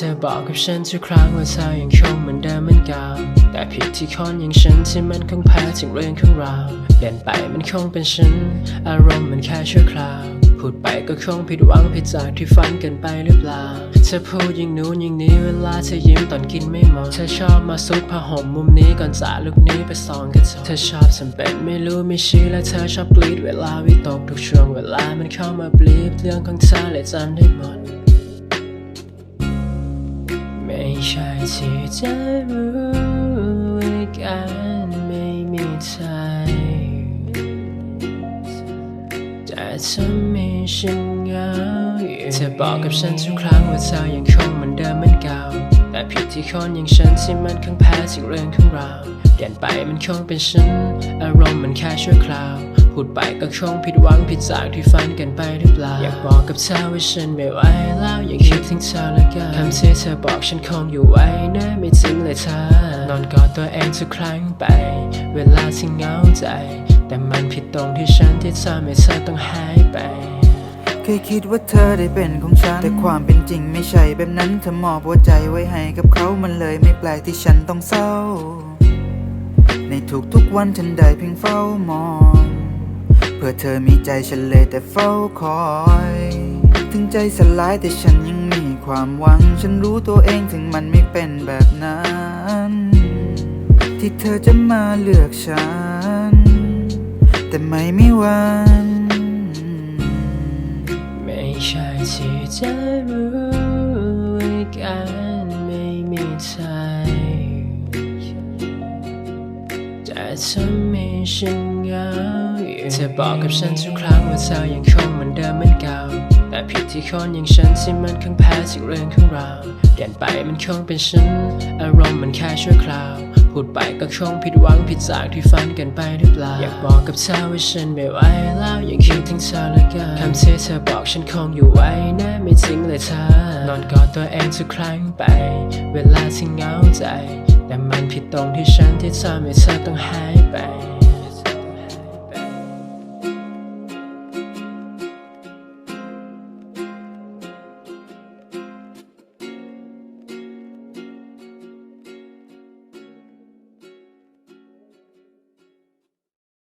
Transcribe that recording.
ธอบอกกับฉันทุกครั้งว่าเธอยังคงเหมือนเดิมเหมือนเก่าแต่ผิดที่คนอย่างฉันที่มันคงแพ้ถึงเรื่องของเราเปลี่ยนไปมันคงเป็นฉัน อารมณ์มันแค่ชั่วคราว พูดไปก็คงผิดหวังผิดจากที่ฝันกินไปหรือเปล่าเธอพูดอย่างนู้นอย่างนี้เวลาเธอยิ้มตอนกินไม่หมดเธอชอบมาซุกผ้าห่มมุมนี้ก่อนจากลุกนี้ไปส่องกระจกเธอชอบทำเป็นไม่รู้ไม่ชี้และเธอชอบกรีดเวลาวิตกทุกช่วงเวลามันเข้ามาบลีบเรื่องของเธอเลยจำได้หมด ที่จะรู้ว่ากันไม่มีใจแต่เธอมีฉันเหงาอยู่เธอบอกกับฉันทุกครั้งว่าเธอยังคงเหมือนเดิมเหมือนเก่าแต่ผิดที่คนอย่างฉันที่มันคงแพ้ถึงเรื่องของเราเปลี่ยนไปมันคงเป็นฉัน อารมณ์มันแค่ชั่วคราว พูดไปก็คงผิดหวังผิดจากที่ฝันกันไปหรือเปล่า อยากบอกกับเธอว่าฉันไม่ไหวแล้วอยากคิดถึงเธอเลือเกินคำที่เธอบอกฉันคงอยู่ไว้นะไม่จริงเลยเธอนอนกอดตัวเองทุกครั้งไป เวลาที่เหงาใจ แต่มันผิดตรงที่ฉันที่ทำให้เธอต้องหายไปเคยคิดว่าเธอได้เป็นของฉัน แต่ความเป็นจริงไม่ใช่แบบนั้น เธอมอบหัวใจไว้ให้กับเขามันเลยไม่แปลกที่ฉันต้องเศร้า ในทุกๆวันฉันได้เพียงเฝ้ามอง เพื่อเธอมีใจฉันเลยแต่เฝ้าคอย ถึงใจสลายแต่ฉันยังมีความหวัง ฉันรู้ตัวเองถึงมันไม่เป็นแบบนั้น ที่เธอจะมาเลือกฉัน แต่ไม่มีวัน ไม่ใช่ที่จะรู้ว่ากันไม่มีใจแต่เธอมีฉันเหงาอยู่เธอบอกกับฉันทุกครั้งว่าเธอยังคงเหมือนเดิมเหมือนเก่าแต่ผิดที่คนอย่างฉันที่มันคงแพ้ถึงเรื่องของเราเปลี่ยนไปมันคงเป็นฉัน อารมณ์มันแค่ชั่วคราว พูดไปก็คงผิดหวังผิดจากที่ฝันกันไปหรือเปล่า อยากบอกกับเธอว่าฉันไม่ไหวแล้วอยากคิดถึงเธอเลือเกินคำที่เธอบอกฉันคงอยู่ไว้นะไม่จริงเลยเธอนอนกอดตัวเองทุกครั้งไป เวลาที่เหงาใจ แต่มันผิดตรงที่ฉันที่ทำให้เธอต้องหายไป